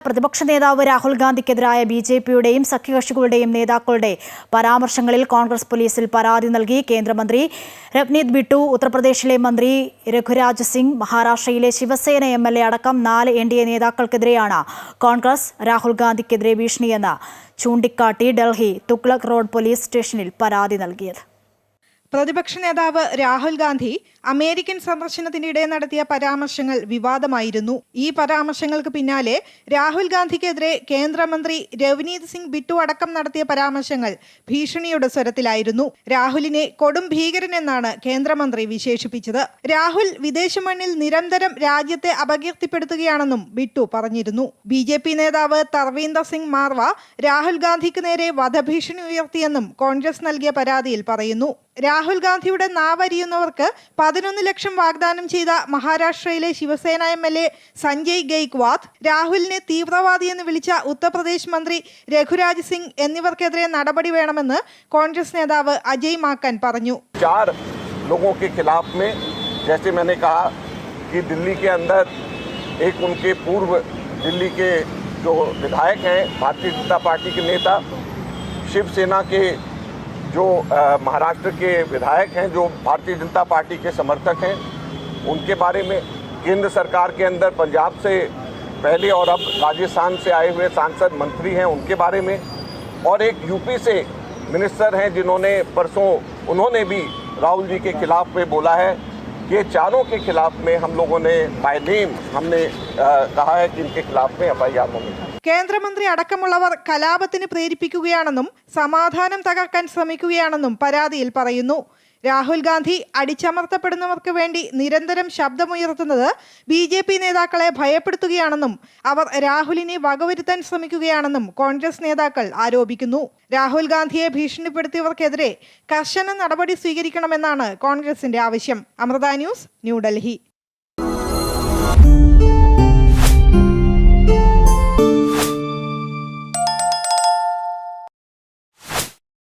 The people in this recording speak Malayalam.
പ്രതിപക്ഷ നേതാവ് രാഹുൽ ഗാന്ധിക്കെതിരായ ബി ജെ പിയുടെയും സഖ്യകക്ഷികളുടെയും നേതാക്കളുടെ പരാമർശങ്ങളിൽ കോൺഗ്രസ് പോലീസിൽ പരാതി നൽകി കേന്ദ്രമന്ത്രി രവ്നീത് ബിട്ടു ഉത്തർപ്രദേശിലെ മന്ത്രി രഘുരാജ് സിംഗ് മഹാരാഷ്ട്രയിലെ ശിവസേന എം എൽ എ അടക്കം നാല് എൻ ഡി എ നേതാക്കൾക്കെതിരെയാണ് കോൺഗ്രസ് രാഹുൽ ഗാന്ധിക്കെതിരെ ഭീഷണിയെന്ന് ചൂണ്ടിക്കാട്ടി ഡൽഹി തുക്ലക് റോഡ് പോലീസ് സ്റ്റേഷനിൽ പരാതി നൽകിയത്. പ്രതിപക്ഷ നേതാവ് രാഹുൽ ഗാന്ധി അമേരിക്കൻ സന്ദർശനത്തിനിടെ നടത്തിയ പരാമർശങ്ങൾ വിവാദമായിരുന്നു. ഈ പരാമർശങ്ങൾക്ക് പിന്നാലെ രാഹുൽ ഗാന്ധിക്കെതിരെ കേന്ദ്രമന്ത്രി രവനീത് സിംഗ് ബിട്ടു അടക്കം നടത്തിയ പരാമർശങ്ങൾ ഭീഷണിയുടെ സ്വരത്തിലായിരുന്നു. രാഹുലിനെ കൊടും ഭീകരനെന്നാണ് കേന്ദ്രമന്ത്രി വിശേഷിപ്പിച്ചത്. രാഹുൽ വിദേശ മണ്ണിൽ നിരന്തരം രാജ്യത്തെ അപകീർത്തിപ്പെടുത്തുകയാണെന്നും ബിട്ടു പറഞ്ഞിരുന്നു. ബി ജെ പി നേതാവ് തർവീന്ദർ സിംഗ് മാർവ രാഹുൽ ഗാന്ധിക്ക് നേരെ വധഭീഷണി ഉയർത്തിയെന്നും കോൺഗ്രസ് നൽകിയ പരാതിയിൽ പറയുന്നു. രാഹുൽ ഗാന്ധിയുടെ നാവരിയുന്നവർക്ക് പതിനൊന്ന് ലക്ഷം വാഗ്ദാനം ചെയ്ത മഹാരാഷ്ട്രയിലെ Shivsena M L A Sanjay Gaikwad രാഹുലിനെ തീവ്രവാദി എന്ന് വിളിച്ച ഉത്തർപ്രദേശ് മന്ത്രി രഘുരാജ് സിംഗ് എന്നിവർക്കെതിരെ നടപടി വേണമെന്ന് കോൺഗ്രസ് നേതാവ് അജയ് മാക്കൻ പറഞ്ഞു चार लोगों के खिलाफ में जैसे मैंने कहा कि दिल्ली के अंदर एक उनके पूर्व दिल्ली के जो विधायक हैं भारतीय जनता पार्टी के नेता शिवसेना के जो महाराष्ट्र के विधायक हैं, जो भारतीय जनता पार्टी के समर्थक हैं, उनके बारे में केंद्र सरकार के अंदर पंजाब से पहले और अब राजस्थान से आए हुए सांसद मंत्री हैं, उनके बारे में। और एक यूपी से मिनिस्टर हैं, जिन्होंने परसों उन्होंने भी राहुल जी के खिलाफ में बोला है। ये चारों के खिलाफ में हम लोगों ने बाय नेम हमने अ, कहा है कि इनके खिलाफ में एफ आई आर होगी കേന്ദ്രമന്ത്രി അടക്കമുള്ളവർ കലാപത്തിന് പ്രേരിപ്പിക്കുകയാണെന്നും സമാധാനം തകർക്കാൻ ശ്രമിക്കുകയാണെന്നും പരാതിയിൽ പറയുന്നു രാഹുൽ ഗാന്ധി അടിച്ചമർത്തപ്പെടുന്നവർക്ക് വേണ്ടി നിരന്തരം ശബ്ദമുയർത്തുന്നത് ബി ജെ പി നേതാക്കളെ ഭയപ്പെടുത്തുകയാണെന്നും അവർ രാഹുലിനെ വകവരുത്താൻ ശ്രമിക്കുകയാണെന്നും കോൺഗ്രസ് നേതാക്കൾ ആരോപിക്കുന്നു. രാഹുൽ ഗാന്ധിയെ ഭീഷണിപ്പെടുത്തിയവർക്കെതിരെ കർശന നടപടി സ്വീകരിക്കണമെന്നാണ് കോൺഗ്രസിന്റെ ആവശ്യം. അമൃത ന്യൂസ് ന്യൂഡൽഹി